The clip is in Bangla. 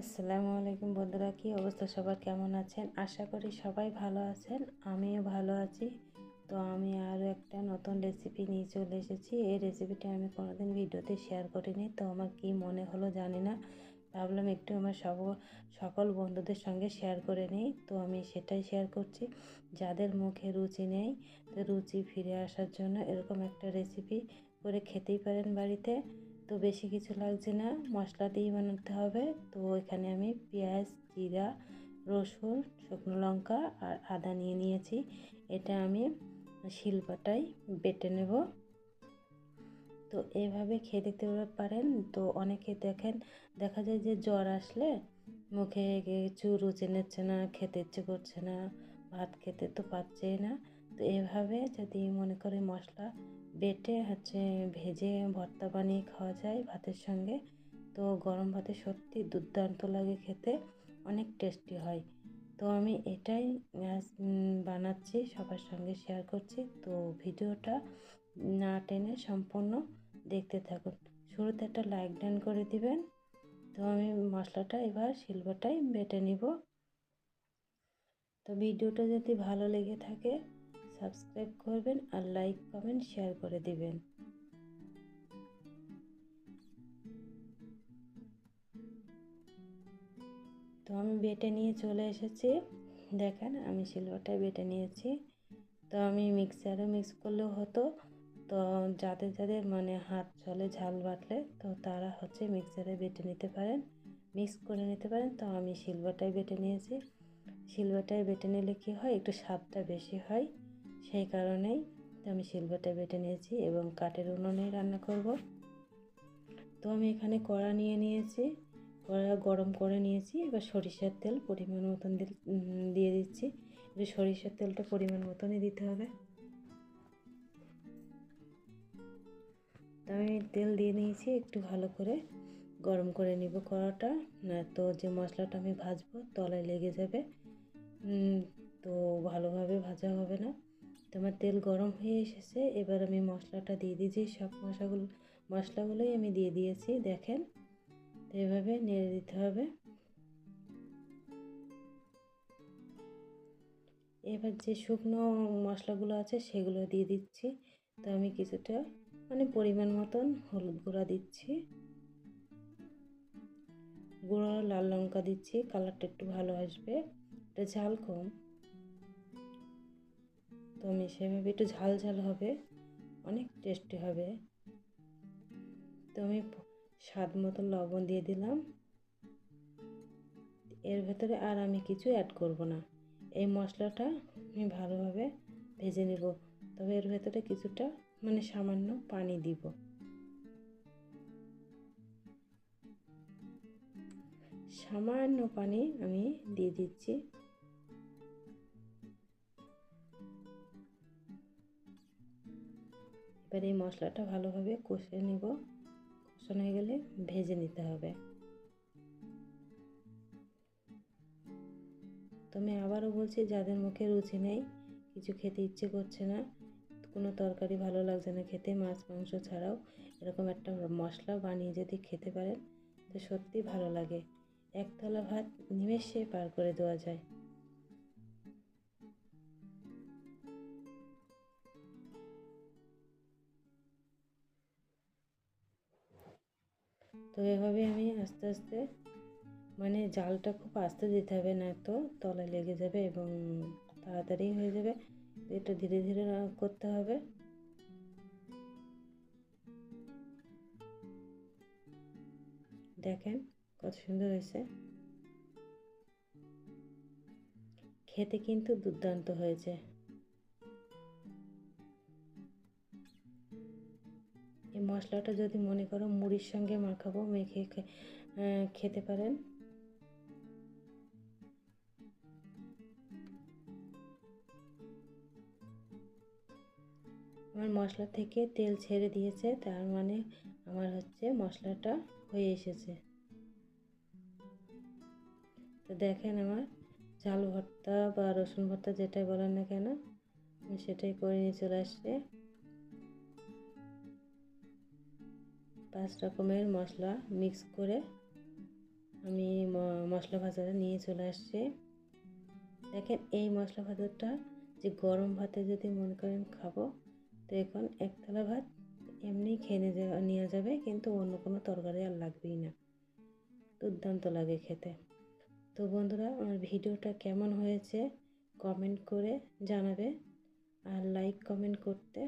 আসসালামু আলাইকুম বন্ধুরা, কি অবস্থা? সবার কেমন আছেন? আশা করি সবাই ভালো আছেন, আমিও ভালো আছি। তো আমি আরও একটা নতুন রেসিপি নিয়ে চলে এসেছি। এই রেসিপিটা আমি কোনোদিন ভিডিওতে শেয়ার করিনি, তো আমার কি মনে হলো জানি না। ভাবলাম একটু আমার সব, সকল বন্ধুদের সঙ্গে শেয়ার করে নিই, তো আমি সেটাই শেয়ার করছি। যাদের মুখে রুচি নেই, তো রুচি ফিরে আসার জন্য এরকম একটা রেসিপি করে খেতেই পারেন বাড়িতে। তো বেশি কিছু লাগছে না, মশলা দিয়েই বানাতে হবে। তো এখানে আমি পেঁয়াজ, জিরা, রসুন, শুকনো লঙ্কা আর আদা নিয়ে নিয়েছি। এটা আমি শিলপাটায় বেটে নেব। তো এভাবে খেয়ে দেখতে পারেন। তো অনেকে দেখেন, দেখা যায় যে জ্বর আসলে মুখে কিছু রুচি নিচ্ছে না, খেতে ইচ্ছে করছে না, ভাত খেতে তো পাচ্ছেই না। তো এভাবে যদি মনে করে মশলা বেটে হচ্ছে ভেজে ভর্তা বানিয়ে খাওয়া যায় ভাতের সঙ্গে। তো গরম ভাতে সত্যি দুর্দান্ত লাগে খেতে, অনেক টেস্টি হয়। তো আমি এটাই বানাচ্ছি, সবার সঙ্গে শেয়ার করছি। তো ভিডিওটা না টেনে সম্পূর্ণ দেখতে থাকুন। শুরুতে একটা লাইক ডান করে দিবেন। তো আমি মশলাটা এবার শিলবাটাই বেটে নিব। তো ভিডিওটা যদি ভালো লেগে থাকে সাবস্ক্রাইব করবেন আর লাইক, কমেন্ট, শেয়ার করে দিবেন। তো আমি বেটে নিয়ে চলে এসেছি। দেখেন, আমি সিলভারটাই বেটে নিয়েছি। তো আমি মিক্সারও মিক্স করলেও হতো। তো যাদের যাদের মানে হাত চলে, ঝাল বাটলে, তো তারা হচ্ছে মিক্সারে বেটে নিতে পারেন। মিক্স করে নিতে পারেন। তো আমি সিলভারটাই বেটে নিয়েছি। সিলভারটাই বেটে নিলে কী হয়? একটু স্বাদটা বেশি হয়। সেই কারণেই আমি সিলভারটা বেটে নিয়েছি এবং কাঠের উনুনে রান্না করব। তো আমি এখানে কড়া নিয়ে নিয়েছি, কড়া গরম করে নিয়েছি, এবার সরিষার তেল পরিমাণ মতন দিয়ে দিচ্ছি। এবার সরিষার তেলটা পরিমাণ মতনই দিতে হবে। তো আমি তেল দিয়ে নিয়েছি, একটু ভালো করে গরম করে নিব কড়াটা। তো যে মশলাটা আমি ভাজবো, তলায় লেগে যাবে। তো ভালোভাবে ভাজা হবে না। তোমার তেল গরম হয়ে এসেছে, এবার আমি মশলাটা দিয়ে দিয়েছি সব মশলাগুলো মশলাগুলোই আমি দিয়ে দিয়েছি, দেখেন। তো এভাবে নেড়ে দিতে হবে। এবার যে শুকনো মশলাগুলো আছে, সেগুলো দিয়ে দিচ্ছি। তো আমি কিছুটা মানে পরিমাণ মতন হলুদ গুঁড়া দিচ্ছি। গুঁড়ো, লাল লঙ্কা দিচ্ছি, কালারটা একটু ভালো আসবে। এটা ঝাল কম। তো আমি সেভাবে একটু ঝাল ঝাল হবে, অনেক টেস্টি হবে। তো আমি স্বাদ মতো লবণ দিয়ে দিলাম। এর ভেতরে আর আমি কিছু অ্যাড করব না। এই মশলাটা আমি ভালোভাবে ভেজে নেব। তবে এর ভেতরে কিছুটা মানে সামান্য পানি দিব। সামান্য পানি আমি দিয়ে দিচ্ছি। এবার এই মশলাটা ভালোভাবে কষে নিব। কষানো হয়ে গেলে ভেজে নিতে হবে। তো আমি আবারও বলছি, যাদের মুখে রুচি নেই, কিছু খেতে ইচ্ছে করছে না, কোনো তরকারি ভালো লাগছে না খেতে, মাছ, মাংস ছাড়াও এরকম একটা মশলা বানিয়ে যদি খেতে পারেন, তো সত্যি ভালো লাগে। একতলা ভাত নিমেষে পার করে দেওয়া যায়। তো এভাবে আমি আস্তে আস্তে মানে জালটা খুব আস্তে দিতে হবে না তো, তলায় লেগে যাবে এবং তাড়াতাড়ি হয়ে যাবে। এটা ধীরে ধীরে করতে হবে। দেখেন কত সুন্দর হয়েছে। খেতে কিন্তু দুর্দান্ত হয়েছে। মশলাটা যদি মনে করো মুড়ির সঙ্গে মাখাবো, মেখে খেতে পারেন। আমার মশলা থেকে তেল ছেড়ে দিয়েছে, তার মানে আমার হচ্ছে মশলাটা হয়ে এসেছে। তো দেখেন আমার ঝাল ভর্তা বা রসুন ভর্তা যেটাই বলেন না কেন সেটাই করে নিয়ে চলে আসছে। পাঁচ রকমের মশলা মিক্স করে আমি মশলা ভাজাটা নিয়ে চলে আসছি। দেখেন, এই মশলা ভাজাটা যে গরম ভাতে যদি মনে করেন খাব, তো এখন একতলা ভাত এমনি খেয়ে নিয়ে যাবে, কিন্তু অন্য কোনো তরকারি আর লাগবেই না। দুর্দান্ত লাগে খেতে। তো বন্ধুরা, আমার ভিডিওটা কেমন হয়েছে কমেন্ট করে জানাবে, আর লাইক কমেন্ট করতে